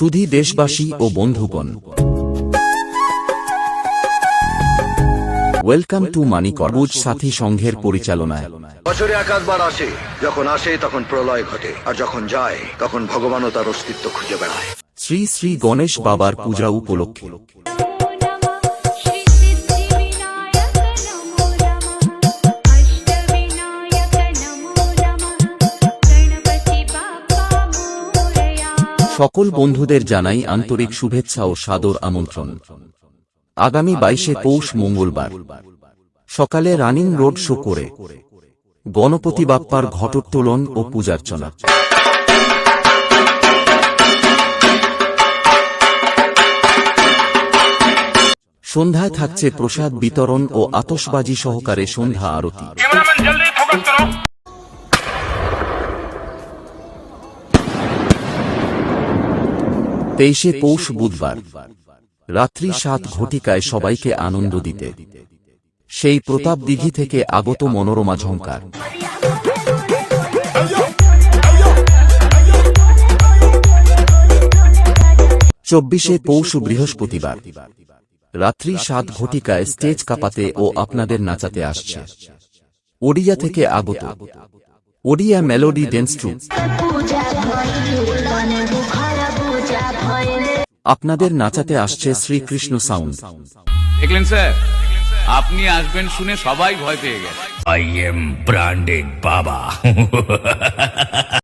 সুধী দেশবাসী ও বন্ধুগণ। Welcome to money করবুজ সাথী সংঘের পরিচালনায় বছরে একাধবার আসে যখন আসে তখন প্রলয় ঘটে আর যখন যায় তখন ভগবানও তার অস্তিত্ব খুঁজে বেড়ায়। শ্রী শ্রী গণেশ বাবার পূজা উপলক্ষে। সকল বন্ধুদের জানাই আন্তরিক শুভেচ্ছা ও সাদর আমন্ত্রণ। আগামী বাইশে পৌষ মঙ্গলবার। সকালে রানিং রোড শো করে গণপতি বাপ্পার ঘটোত্তোলন ও পূজার্চনা। সন্ধ্যায় থাকছে প্রসাদ বিতরণ ও আতশবাজি সহকারে সন্ধ্যা আরতি। তেইশে পৌষ বুধবার, রাত্রি সাত ঘটিকায় সবাইকে আনন্দ দিতে। সেই প্রতাপ দিঘি থেকে আগত মনোরমা ঝঙ্কার চব্বিশে পৌষ বৃহস্পতিবার, রাত্রি সাত ঘটিকায় স্টেজ কাঁপাতে ও আপনাদের নাচাতে আসছে। ওড়িয়া থেকে আগত, ওড়িয়া মেলোডি ড্যান্স ট্রুপ। আপনাদের নাচাতে আসছে শ্রীকৃষ্ণ সাউন্ড দেখলেন স্যার? আপনি আসবেন শুনে সবাই ভয় পেয়ে গেছে। I am branded Baba.